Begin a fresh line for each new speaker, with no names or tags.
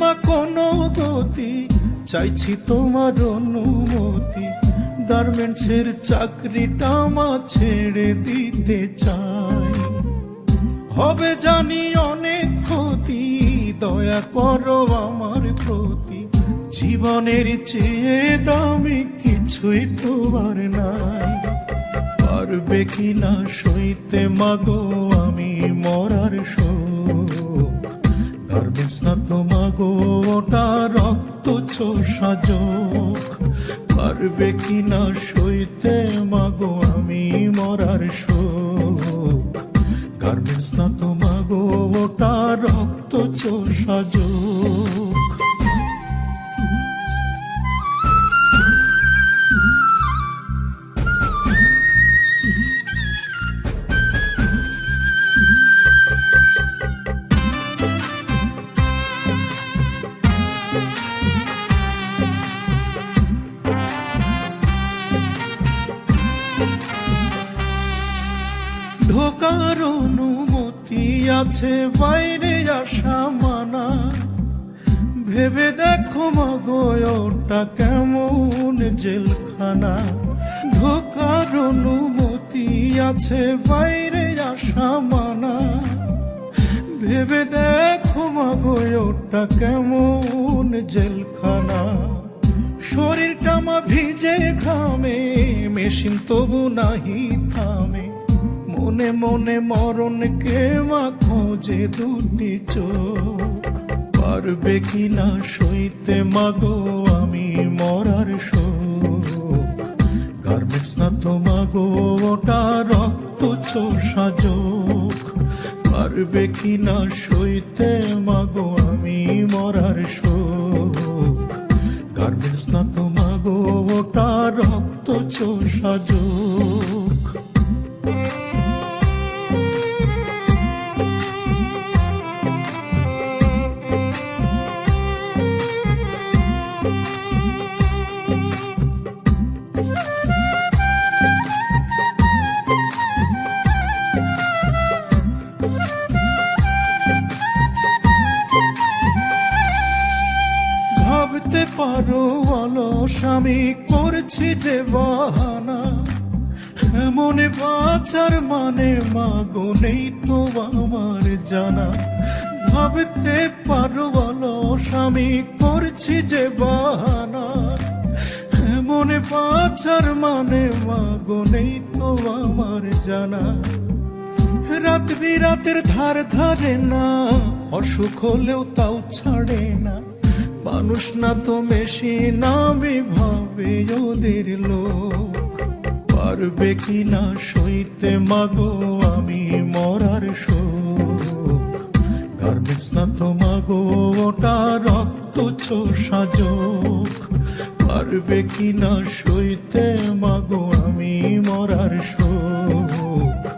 মা কোনো চাইছি তোমার অনুমতি। গার্মেন্টসের চাকরিটা মা ছেড়ে দিতে চাই। হবে জানি অনেক ক্ষতি। দয়া করো আমার প্রতি। জীবনের চেয়ে দামি কিছুই তোমার নাই। পারবে কি না সইতে মাগো আমি মরার শোক। গার্মেন্টস না তো মাগো, ওটা রক্ত চোষা যোগ। পারবে কি না সইতে মাগো আমি মরার শোক। গার্মেন্টস না তো মাগো, ওটা রক্ত চোষা যোগ। ঢোকার অনুমতি আছে, বাইরে আসা মানা। ভেবে দেখো মাগো কেমন জেলখানা। ঢোকার অনুমতি আছে, বাইরে আসা মানা। ভেবে দেখো মাগো, ওটা কেমন জেলখানা। শরীরটা মা ভিজে ঘামে, মেশিন তবু নাহি থামে। মনে মনে মরণকে মা খোঁজে দুটি চোখ? পারবে কি না সইতে মাগো আমি মরার শোক? গার্মেন্টস না তো মাগো, ওটা রক্ত চোষা যোগ। পারবে কি না সইতে মাগো আমি মরার শোক? গার্মেন্টস না তো মাগো, ওটা রক্ত চোষা যোগ। ভাবতে পারো অলস, আমি করছি যে বাহানা। মনে বাঁচার মানে মাগো নেই তো আমার জানা। ভাবতে পারো অলস, আমি করছি যে বাহানা। মনে বাঁচার মানে মাগো নেই তো আমার জানা। রাত বিরাতের ধার ধারে না। অসুখ হলেও তাও ছাড়ে না। মানুষ না তো মেশিন আমি ভাবে ওদের লোক। পারবে কি না সইতে মাগো আমি মরার শোক। গার্মেন্টস না তো মাগো ওটা রক্ত চোষা যোগ। পারবে কি না সইতে মাগো আমি মরার শোক।